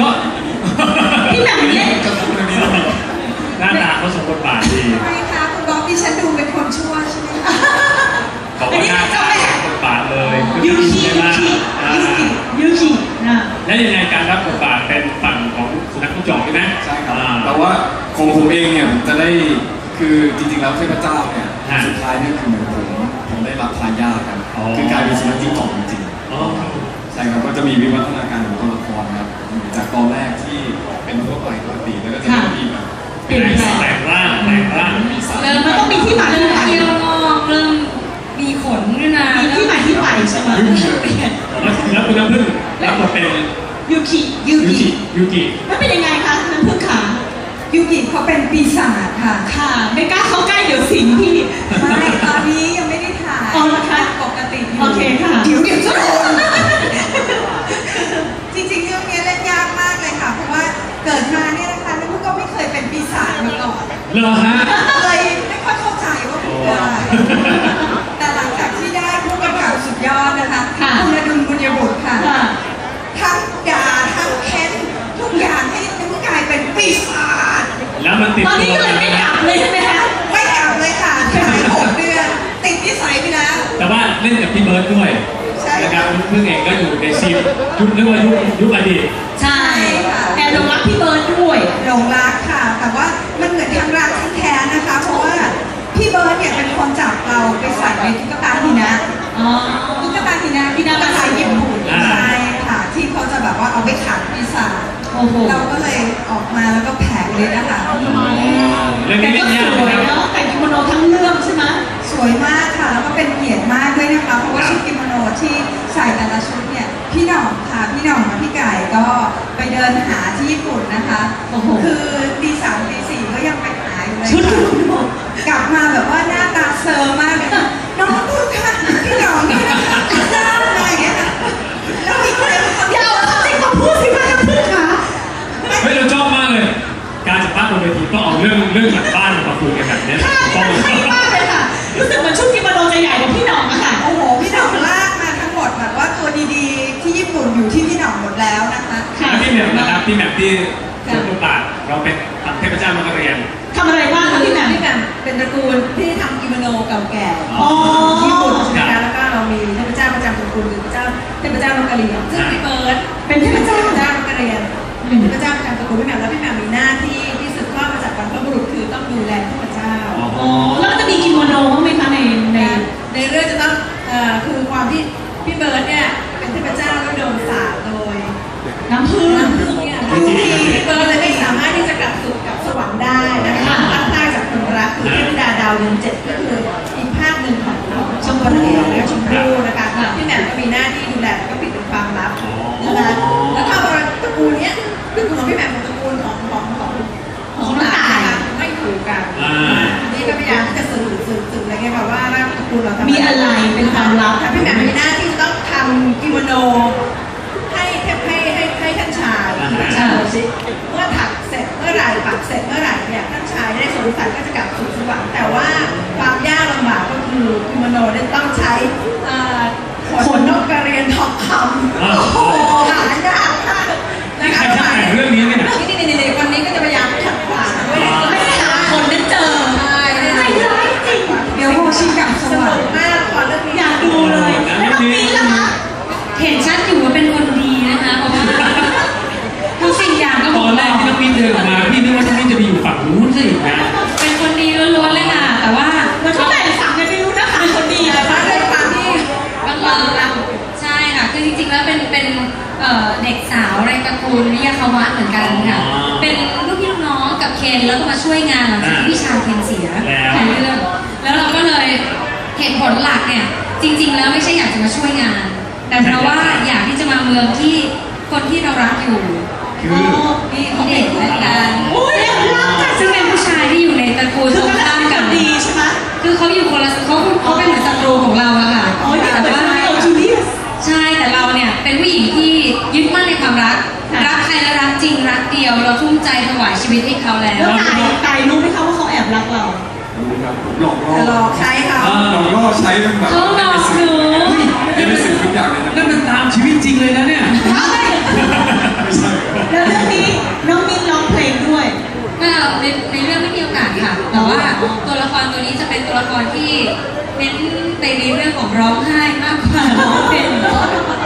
ก็พี่หนังเล่นกับเรื่องนี้เราหน้าตาเขาสมบทบาทดีทำไมคะคุณบ๊อบดิฉันดูเป็นคนชั่วใช่ไหมคะบอกว่าหน้าตาสมบทบาทเลยยูคิใช่ยูไหมคิอ่ายูคิยูคินะแล้วยังไงการรับบทบาทเป็นฝั่งของสุนัขผู้จอกใช่ไหมใช่ครับอ่าแต่ว่าของผมเองเนี่ยผมจะได้คือจริงๆแล้วเทพเจ้าเนี่ยฮะสุดท้ายเนี่ยคือเหมือนผมผมได้รับทายาทครับอ๋อคือกลายเป็นสุนัขจิ้งจอกจริงอ๋อๆใช่ครับก็จะมีวิวัฒนาการของตัวละครครับ จากตอนแรกที่เป็นทั่วไปปกติแล้วก็จะมีแบบเปลี่ยนแปลงแต่งร่างแต่งร่างเริ่มมันต้องมีที่มาที่ไปเที่ยวงอกเริ่มมีขนขึ้นมามีที่มาที่ไปใช่ไหมเปลี่ยนแล้วแล้วคุณน้ำพึ่งรับบทเป็นยูคิยูยูกิกิยูกิมันเป็นยังไงคะน้ำพึ่งขายูกิเขาเป็นปีศาจค่ะ ค่ะ ไม่กล้าเข้าใกล้เดี๋ยวสิงพี่ไม่ตอนนี้ยังไม่ได้ถ่ายอ๋อเหรอคะปกติยู่โอเคค่ะเดี๋ยวเดี๋ยวจะ เหรอฮะ เลยไม่ค่อยเข้าใจว่ามันคืออะไรแต่หลังจากที่ได้ผู้กำกับสุดยอดนะคะค่ะคุณอดุลบุญยบุตรค่ะ ค่ะ ทั้งด่าทั้งเค้นทุกอย่างให้น้ำพึ่งกลายเป็นปีศาจแล้วมันติดตอนนี้ก็เลยไม่กลับเลยใช่ไหมคะ ไม่กลับเลยค่ะถ่ายหกเดือนติดนิสัยไปแล้ว แต่ว่าเล่นกับพี่เบิร์ดด้วยใช่ นะครับพึ่งเองก็อยู่ในซีนยุคเรียกว่ายุคยุคอดีตใช่ค่ะแอบ หลงรักพี่เบิร์ดด้วยหลงรักค่ะ แต่ว่ามันเหมือนทางรักทั้งแท้นะคะ เพราะว่าพี่เบิร์ดเนี่ยเป็นคนจับเราไปใส่ในตุ๊กตาหินะอ๋อตุ๊กตาหินะที่ตุ๊กตาญี่ปุ่นอ่าใช่ค่ะ ที่เขาจะแบบว่าเอาไปขังปีศาจโอ้โหเราก็เลยออกมาแล้วก็แผงเลยนะคะเรื่องแต่นี้ก็เล่นสยากวยนะครับเนาะแต่งกิโมโนทั้งเรื่องใช่ไหมสวยมากค่ะ แล้วก็เป็นเกียรติมากด้วยนะคะ เพราะว่าชุดกิโมโนที่ใส่แต่ละชุดเนี่ย พี่หน่องค่ะพี่หน่องกับพี่ไก่ก็ไปเดินหาที่ญี่ปุ่นนะคะ โอ้โห คือตีสามตีสี่ก็ยังไปหาอยู่เลยชุดค่ะกิโมโนกลับมาแบบว่าหน้าตาเซอร์มากเลยค่ะน้องพูดค่ะพี่หน่องเนี่ยนะคะหน้าอะไรอย่างเงี้ยค่ะแล้วมีใครเป็นคนอย่าเอาความจริงมาพูดสิคะน้ำพึ่งขาเฮ้ยเราชอบมากเลย การสัมภาษณ์บนเวทีต้องเอาเรื่องเรื่องหลังบ้านมาคุยกันแบบเนี้ยค่ะต้อง หม่มนะครับพี่แหม่มที่สมบทบาทเราเป็นเทพเจ้ามังกรเรียน ทำอะไรบ้างคะพี่แหม่ม พี่แหม่มเป็นตระกูลที่ทำกิโมโนเก่าแก่อ๋อญี่ปุ่นใช่ไหมคะแล้วก็เรามีเทพเจ้าประจำตระกูลคือพระเจ้าเทพเจ้านกกระเรียนซึ่งพี่เบิร์ดเป็นเทพเจ้า เทพเจ้านกกระเรียนเป็นเทพเจ้าประจำตระกูลพี่แหม่มแล้วะ เป็นเป็นเอ่อเด็กสาวในตระกูลวิยาคาวะเหมือนกันค่ะอ๋อเป็นลูกพี่ลูกน้องกับเคนแล้วก็มาช่วยงานหลังจากที่พี่ชายเคนเสียแล้วในเรื่องแล้วเราก็เลยเหตุผลหลักเนี่ยจริง ๆ แล้วไม่ใช่อยากจะมาช่วยงาน แต่เพราะว่าอยากที่จะมาเมืองที่คนที่เรารักอยู่คือ ชีวิตให้เขาแล้วแล้วไก่ไก่รู้ไหมคะว่าเขาแอบรักเรารู้ครับหลอกล่อจะหลอกใช้เขาอ่าหลอกล่อใช้เป็นแบบเขาหลอกหนูไม่ได้สื่อทุกอย่างเลยนะนั่นมันตามฉชีวิตจริงเลยนะเนี่ยใช่ไม่ใช่แล้วเรื่องนี้น้องมินร้องเพลงด้วยก็ในในเรื่องไม่มีโอกาสค่ะ แต่ว่าตัวละครตัวนี้จะเป็นตัวละครที่เน้นไปในเรื่องของร้องไห้มากกว่าร้องเพลง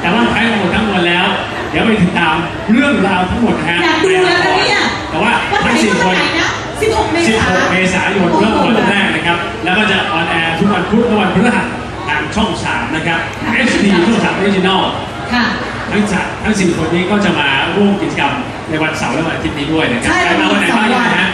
แต่ว่าทั้งหมดทั้งมวลแล้ว เดี๋ยวไปติดตามเรื่องราวทั้งหมดนะฮะอยากดูแล้วนะเนี่ย แต่ว่าวันไหนทั้งสี่ก็ควันนไหนนะ16 เมษายน16 เมษายนเริ่มวันแรกนะครับ แล้วก็จะออนแอร์ทุกวันพุธและวันพฤหัสทางช่อง 3 นะครับ HD ช่อง3 Original ค่ะ ทั้งสามทั้งสี่คนนี้ก็จะมาร่วมกิจกรรมในวันเสาร์และวันอาทิตย์นี้ด้วยนะครับใช่ใครมาวันไหนบ้างนะฮะ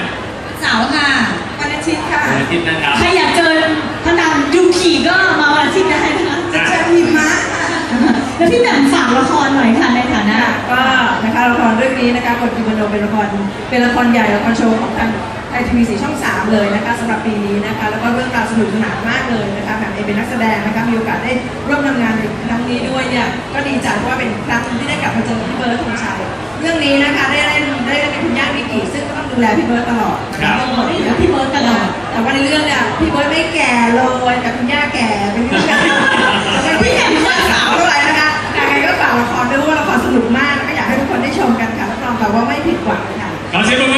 นี้นะคะบทกิมโนเป็นละครเป็นละครใหญ่ละครโชว์ของทางไทยทีวีสีช่อง 3 เลยนะคะสำหรับปีนี้นะคะแล้วก็เรื่องราวสนุกสนานมากเลยนะคะแบบเอเป็นนักแสดงนะคะมีโอกาสได้ร่วมทำงานในครั้งนี้ด้วยเนี่ยก็ดีใจเพราะว่าเป็นครั้งที่ได้กลับมาเจอพี่เบิร์ดธงชัยเรื่องนี้นะคะได้ได้ได้เป็นคุณย่าวิกิซึ่งก็ต้องดูแลพี่เบิร์ดตลอดครับพี่เบิร์ดตลอดแต่ว่าในเรื่องเนี่ยพี่เบิร์ดไม่แก่เลยแต่คุณย่าแก่เป็นพี่ชายแต่พี่แก่สาวเท่านะคะแต่ใครก็ฝากละครด้วยว่าละครสนุกมาก ชมกันค่ะรับรองต่ว่าไม่ผิดหวังค่ะขอเสียงปรมือ